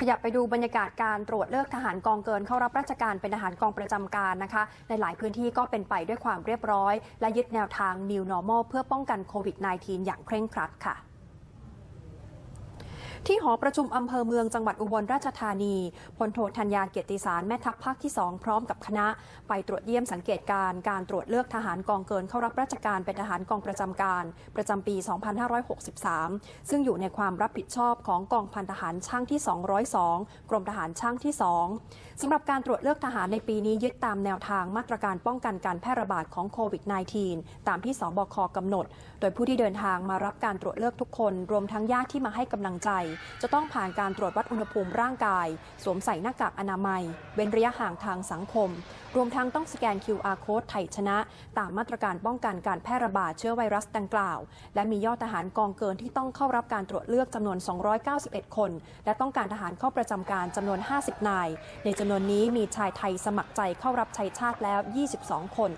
ขยับไปดูบรรยากาศการตรวจเลือกทหารกองเกิน เข้ารับราชการเป็นทหารกองประจำการนะคะ ในหลายพื้นที่ก็เป็นไปด้วยความเรียบร้อย และยึดแนวทาง New Normal เพื่อป้องกันโควิด -19 อย่างเคร่งครัดค่ะ ที่หอประชุมอำเภอเมืองจังหวัดอุบลราชธานีพลโทธัญญาเกียรติสารแม่ทัพภาคที่ 2 พร้อมกับคณะ ไปตรวจเยี่ยมสังเกตการณ์การตรวจเลือกทหารกองเกินเข้ารับราชการเป็นทหารกองประจำการ ประจำปี 2563 ซึ่งอยู่ในความรับผิดชอบของกองพันทหารช่างที่ 202 กรมทหารช่างที่ 2สำหรับการตรวจเลือกทหารในปีนี้ยึดตามแนวทางมาตรการป้องกันการแพร่ระบาดของโควิด -19 ตามที่สบคกำหนด โดยผู้ที่เดินทางมารับการตรวจเลือกทุกคน รวมทั้งญาติที่มาให้กำลังใจจะต้องผ่านการตรวจวัดอุณหภูมิร่างกาย สวมใส่หน้ากากอนามัย เว้นระยะห่างทางสังคม รวมทั้งต้องสแกน QR code ไทยชนะ ตามมาตรการป้องกันการแพร่ระบาดเชื้อไวรัสดังกล่าว และมียอดทหารกองเกินที่ต้องเข้ารับการตรวจเลือกจำนวน 291 คน และต้องการทหารเข้าประจำการจำนวน 50 นาย ในจำนวนนี้มีชายไทยสมัครใจเข้ารับใช้ชาติแล้ว 22 คน